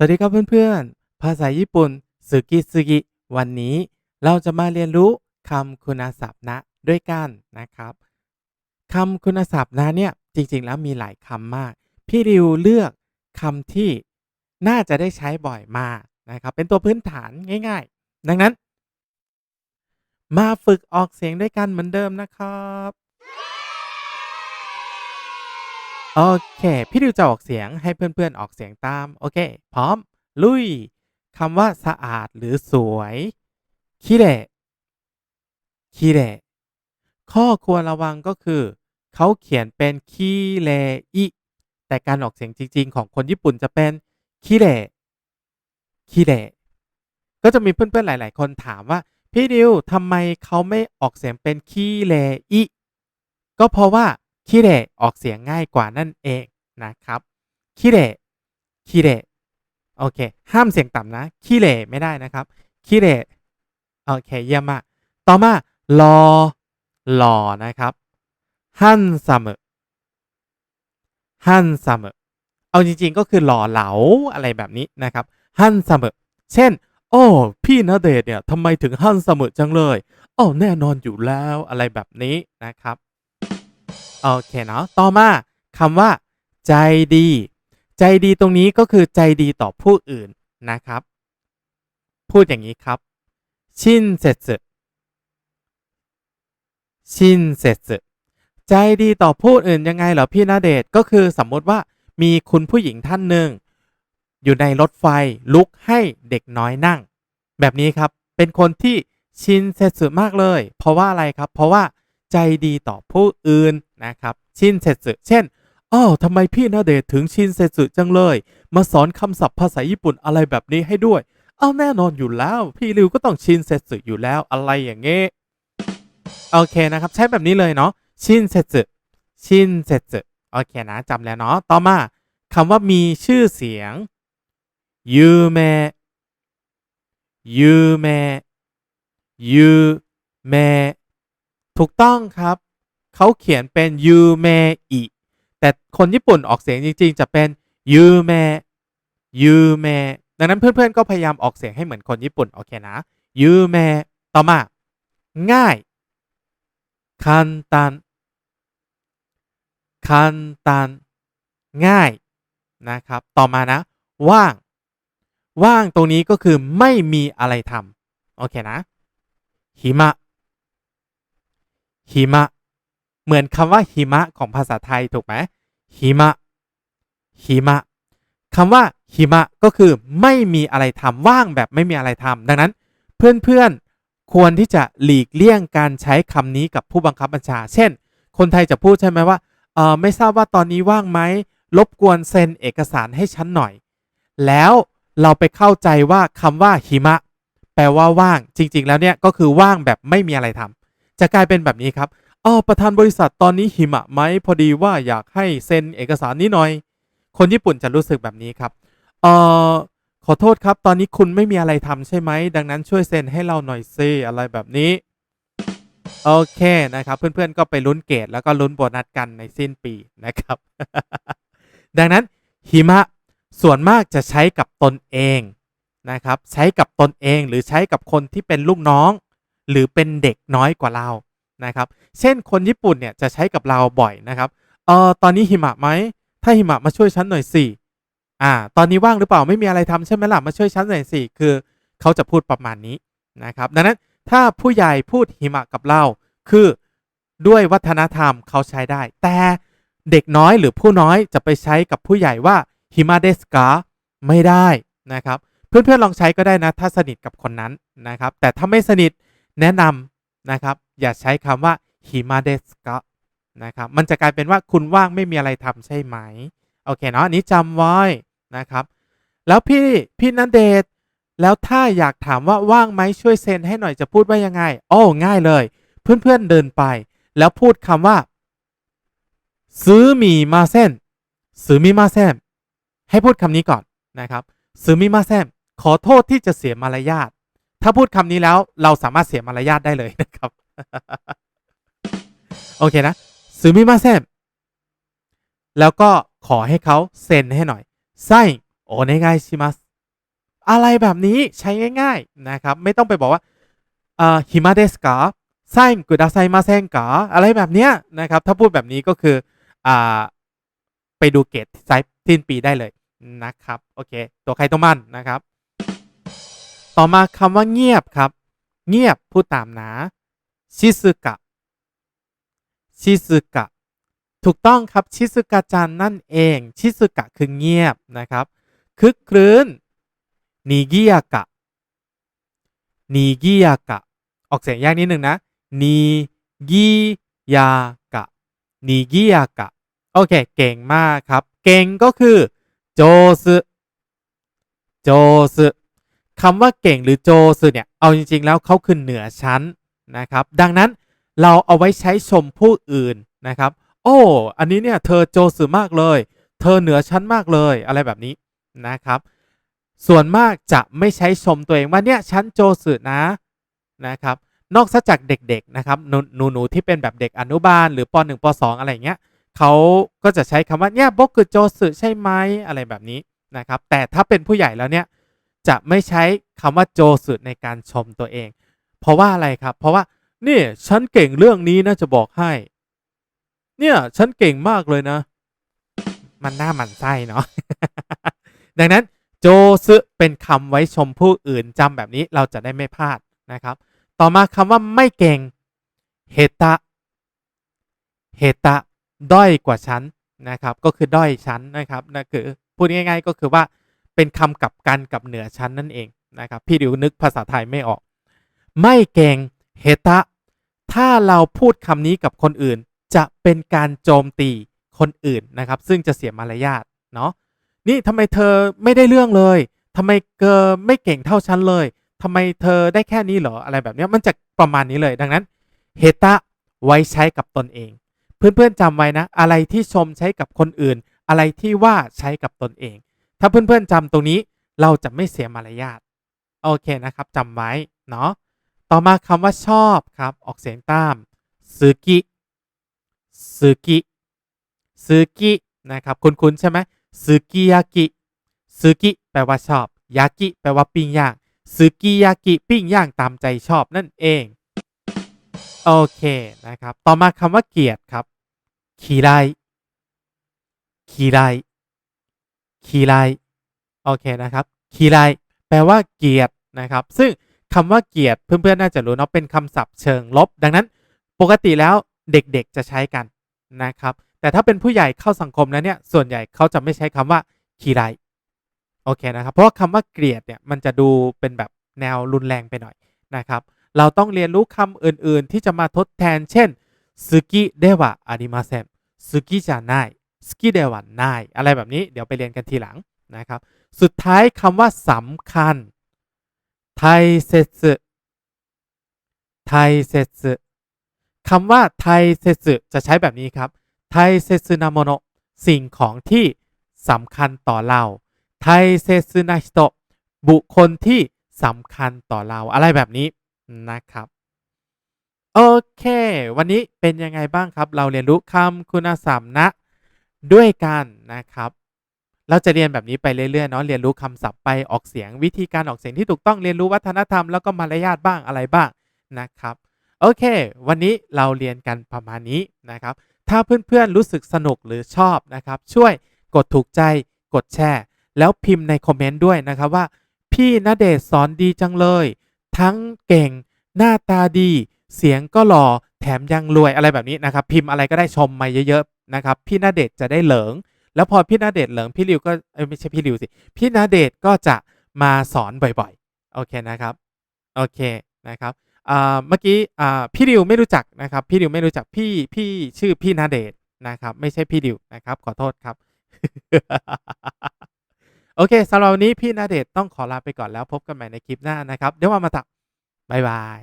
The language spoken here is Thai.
สวัสดีครับเพื่อนๆ ภาษาญี่ปุ่นสึกิสึกิวันนี้เราจะมาเรียนรู้คำคุณศัพท์นะด้วยกันนะครับคำคุณศัพท์นะเนี่ยจริงๆ แล้วมีหลายคำมาก พี่ริวเลือกคำที่น่าจะได้ใช้บ่อยมากนะครับ เป็นตัวพื้นฐานง่าย ๆ ดังนั้น มาฝึกออกเสียงด้วยกันเหมือนเดิมนะครับ โอเค พี่ริวจะออกเสียงให้เพื่อนๆออกเสียงตาม โอเค พร้อม ลุยคำว่าสะอาดหรือสวยคิเรคิเรข้อควรระวังก็คือ เขาเขียนเป็นคิเรอิแต่การออกเสียงจริง ๆ ของคนญี่ปุ่นจะเป็นคิเรคิเรก็จะมีเพื่อนๆหลาย ๆ คนถามว่า พี่ดิวทำไมเขาไม่ออกเสียงเป็นคิเรอิก็เพราะว่า คิเรออกเสียงง่ายกว่านั่นเองนะครับคิเรคิเรโอเค ห้ามเสียงต่ำนะคิเรไม่ได้นะครับคิเรโอเคเยี่ยมมากต่อมารอหล่อนะครับฮันซัมฮันซัมเอาจริงๆก็คือหล่อเหลาอะไรแบบนี้นะครับฮันซัมเช่น โอ้พี่ณเดชเนี่ยทำไมถึงฮันซัมจังเลยโอ้แน่นอนอยู่แล้วอะไรแบบนี้นะครับ โอเคเนาะต่อมาคำว่า ใจดี ใจดีตรงนี้ก็คือใจดีต่อผู้อื่นนะครับ พูดอย่างนี้ครับ ชินเซตชินเซตใจดีต่อผู้อื่นยังไงเหรอพี่นาเดชก็คือสมมติว่ามีคุณผู้หญิงท่านหนึ่งอยู่ในรถไฟลุกให้เด็กน้อยนั่ง แบบนี้ครับเป็นคนที่ชินเซตมากเลย เพราะว่าอะไรครับ เพราะว่า ใจดีต่อผู้อื่นนะครับ ชินเซตเช่นอ้าวทำไมพี่นาเดชถึงชินเซตจังเลย มาสอนคำศัพท์ภาษาญี่ปุ่นอะไรแบบนี้ให้ด้วยเอาแน่นอนอยู่แล้ว พี่ริวก็ต้องชินเซตอยู่แล้วอะไรอย่างเงี้โอเคนะครับ ใช้แบบนี้เลยเนาะชินเซตชินเซตโอเคนะจำแล้วเนาะต่อมาคำว่ามีชื่อเสียงยูเมยูเมยูเม ถูกต้องครับ เขาเขียนเป็นยูเมอิแต่คนญี่ปุ่นออกเสียงจริง ๆ จะเป็นยูเมยูเมดังนั้นเพื่อนๆ ก็พยายามออกเสียงให้เหมือนคนญี่ปุ่น โอเคนะยูเมต่อมา ง่ายคันตันคันตันง่ายนะครับ ต่อมานะ ว่าง ว่างตรงนี้ก็คือไม่มีอะไรทำโอเคนะหิมะ หิมะ เหมือนคำว่าหิมะของภาษาไทยถูกไหมหิมะหิมะคำว่าหิมะก็คือไม่มีอะไรทำว่างแบบไม่มีอะไรทำดังนั้น เพื่อนๆควรที่จะหลีกเลี่ยงการใช้คำนี้กับผู้บังคับบัญชา เช่น คนไทยจะพูดใช่ไหมว่าเออไม่ทราบว่าตอนนี้ว่างไหมรบกวนเซ็นเอกสารให้ฉันหน่อย แล้วเราไปเข้าใจว่าคำว่าหิมะ แปลว่าว่าง จริง ๆ แล้วเนี่ยก็คือว่างแบบไม่มีอะไรทำ จะกลายเป็นแบบนี้ครับอ๋อประธานบริษัทตอนนี้หิมะไหมพอดีว่าอยากให้เซ็นเอกสารนี้หน่อย คนญี่ปุ่นจะรู้สึกแบบนี้ครับเอ่อขอโทษครับ ตอนนี้คุณไม่มีอะไรทำใช่ไหม ดังนั้นช่วยเซ็นให้เราหน่อยซิอะไรแบบนี้ โอเคนะครับ เพื่อนๆก็ไปลุ้นเกรดแล้วก็ลุ้นโบนัสกันในสิ้นปีนะครับ ดังนั้นหิมะส่วนมากจะใช้กับตนเองนะครับ ใช้กับตนเองหรือใช้กับคนที่เป็นลูกน้อง หรือเป็นเด็กน้อยกว่าเรานะครับ เช่นคนญี่ปุ่นเนี่ยจะใช้กับเราบ่อยนะครับเออตอนนี้หิมะไหมถ้าหิมะมาช่วยฉันหน่อยสิอ่า ตอนนี้ว่างหรือเปล่าไม่มีอะไรทำใช่ไหมล่ะมาช่วยฉันหน่อยสิคือเขาจะพูดประมาณนี้นะครับดังนั้นถ้าผู้ใหญ่พูดหิมะกับเราคือด้วยวัฒนธรรมเขาใช้ได้ แต่เด็กน้อยหรือผู้น้อยจะไปใช้กับผู้ใหญ่ว่าหิมะเดสกาไม่ได้นะครับ เพื่อนๆลองใช้ก็ได้นะ ถ้าสนิทกับคนนั้นนะครับ แต่ถ้าไม่สนิท แนะนำนะครับ อย่าใช้คำว่าหิมะเดสกานะครับ มันจะกลายเป็นว่าคุณว่างไม่มีอะไรทำใช่ไหม โอเคเนาะอันนี้จำไว้นะครับ แล้วพี่พี่นันเดชแล้วถ้าอยากถามว่าว่างไหมช่วยเซ็นให้หน่อยจะพูดว่ายังไง โอ้ง่ายเลย เพื่อนๆเดินไป แล้วพูดคำว่า ซื้อมีมาเส้นซื้อมีมาเส้นให้พูดคำนี้ก่อนนะครับซื้อมีมาเส้นขอโทษที่จะเสียมารยาท ถ้าพูดคำนี้แล้วเราสามารถเสียมารยาทได้เลยนะครับ โอเคนะซื้อมีมาเส้นแล้วก็ขอให้เขาเซ็นให้หน่อยไซน์โอเนไกชิมัสอะไรแบบนี้ใช้ง่าย ๆ นะครับ ไม่ต้องไปบอกว่าเอ่อหิมะเดสกาไซน์กุดาไซมาเซงกาอะไรแบบเนี้ยนะครับ ถ้าพูดแบบนี้ก็คืออ่าไปดูเกรดไซส์สิ้นปีได้เลยนะครับ โอเค ตัวใครตัวมันนะครับ ต่อมาคำว่าเงียบครับ เงียบพูดตามนะชิซึกะชิซึกะถูกต้องครับชิซึกะจันนั่นเองชิซึกะคือเงียบนะครับคึกครื้นนิกิยากะนิกิยากะออกเสียงยากนิดนึงนะนิกิยากะนิกิยากะโอเค เก่งมากครับ เก่งก็คือโจซึโจซึ คำว่าเก่งหรือโจซึเนี่ย เอาจริง ๆ แล้วเขาคือเหนือชั้นนะครับ ดังนั้นเราเอาไว้ใช้ชมผู้อื่นนะครับ โอ้ อันนี้เนี่ยเธอโจซึมากเลย เธอเหนือชั้นมากเลยอะไรแบบนี้นะครับ ส่วนมากจะไม่ใช้ชมตัวเองว่าเนี่ยฉันโจสึนะนะครับ นอกจากเด็กๆนะครับหนูหนูหนูที่เป็นแบบเด็กอนุบาลหรือป .1 ป .2 อะไรเงี้ยเขาก็จะใช้คำว่าเนี่ยบกคือโจสึใช่ไหมอะไรแบบนี้นะครับ แต่ถ้าเป็นผู้ใหญ่แล้วเนี่ย จะไม่ใช้คำว่าโจสึในการชมตัวเอง เพราะว่าอะไรครับ เพราะว่านี่ฉันเก่งเรื่องนี้นะจะบอกให้ เนี่ยฉันเก่งมากเลยนะ มันน่าหมันไส้เนาะดังนั้นโจซึเป็นคำไว้ชมผู้อื่นจำแบบนี้เราจะได้ไม่พลาดนะครับ ต่อมาคำว่าไม่เก่งเฮตะเฮตะด้อยกว่าฉันนะครับ ก็คือด้อยชั้นนะครับนั่นคือพูดง่าย ๆ ก็คือว่า เป็นคำกับกันกับเหนือชั้นนั่นเองนะครับพี่ดิวนึกภาษาไทยไม่ออก ไม่เก่งเฮตะ ถ้าเราพูดคำนี้กับคนอื่น จะเป็นการโจมตีคนอื่นนะครับ ซึ่งจะเสียมารยาทเนาะนี่ทำไมเธอไม่ได้เรื่องเลยทำไมเกอไม่เก่งเท่าฉันเลยทำไมเธอได้แค่นี้เหรออะไรแบบนี้มันจะประมาณนี้เลยดังนั้นเฮตะไว้ใช้กับตนเอง เพื่อนๆจำไว้นะ อะไรที่ชมใช้กับคนอื่น อะไรที่ว่าใช้กับตนเอง ถ้าเพื่อนๆจำตรงนี้เราจะไม่เสียมารยาทโอเคนะครับจำไว้เนาะต่อมาคำว่าชอบครับออกเสียงตามซึกิซึกิซึกินะครับคุ้นๆใช่ไหมซึกิยากิซึกิแปลว่าชอบยากิแปลว่าปิ้งย่างซึกิยากิปิ้งย่างตามใจชอบนั่นเองโอเคนะครับต่อมาคำว่าเกลียดครับคีไรคีไร คีไรโอเคนะครับคีไรแปลว่าเกียดนะครับ ซึ่งคำว่าเกียดเพื่อนๆน่าจะรู้เนาะเป็นคำศัพท์เชิงลบ ดังนั้นปกติแล้วเด็กๆจะใช้กันนะครับ แต่ถ้าเป็นผู้ใหญ่เข้าสังคมแล้วเนี่ยส่วนใหญ่เขาจะไม่ใช้คำว่าคีไรโอเคนะครับ เพราะว่าคำว่าเกลียดเนี่ยมันจะดูเป็นแบบแนวรุนแรงไปหน่อยนะครับ เราต้องเรียนรู้คำอื่นๆ ที่จะมาทดแทน เช่นสกิเดวะอาริมาเซนสกิจะนาย สกิเดวะนายอะไรแบบนี้เดี๋ยวไปเรียนกันทีหลังนะครับ สุดท้ายคำว่าสำคัญไทเซสึไทเซสึคำว่าไทเซสึจะใช้แบบนี้ครับไทเซสึนาโมโนสิ่งของที่สำคัญต่อเราไทเซสึนาฮิโตบุคคลที่สำคัญต่อเราอะไรแบบนี้นะครับ โอเค วันนี้เป็นยังไงบ้างครับ เราเรียนรู้คำคุณสามนะ ด้วยกันนะครับ เราจะเรียนแบบนี้ไปเรื่อยๆเนาะเรียนรู้คำศัพท์ไปออกเสียงวิธีการออกเสียงที่ถูกต้องเรียนรู้วัฒนธรรมแล้วก็มารยาทบ้างอะไรบ้างนะครับโอเค วันนี้เราเรียนกันประมาณนี้นะครับ ถ้าเพื่อนๆรู้สึกสนุกหรือชอบนะครับ ช่วยกดถูกใจกดแชร์ แล้วพิมพ์ในคอมเมนต์ด้วยนะครับว่า พี่ณเดชน์สอนดีจังเลย ทั้งเก่ง หน้าตาดี เสียงก็หล่อแถมยังรวยอะไรแบบนี้นะครับ พิมพ์อะไรก็ได้ชมมาเยอะๆ นะครับพี่ณเดชจะได้เหลิง แล้วพอพี่ณเดชเหลิงพี่ริวก็ไม่ใช่พี่ริวสิพี่ณเดชก็จะมาสอนบ่อยๆโอเคนะครับโอเคนะครับเมื่อกี้พี่ริวไม่รู้จักนะครับพี่ริวไม่รู้จักพี่พี่ชื่อพี่ณเดชนะครับไม่ใช่พี่ริวนะครับขอโทษครับโอเคสำหรับวันนี้พี่ณเดชต้องขอลาไปก่อนแล้วพบกันใหม่ในคลิปหน้านะครับ เดี๋ยวว่ามาตักบ๊ายบาย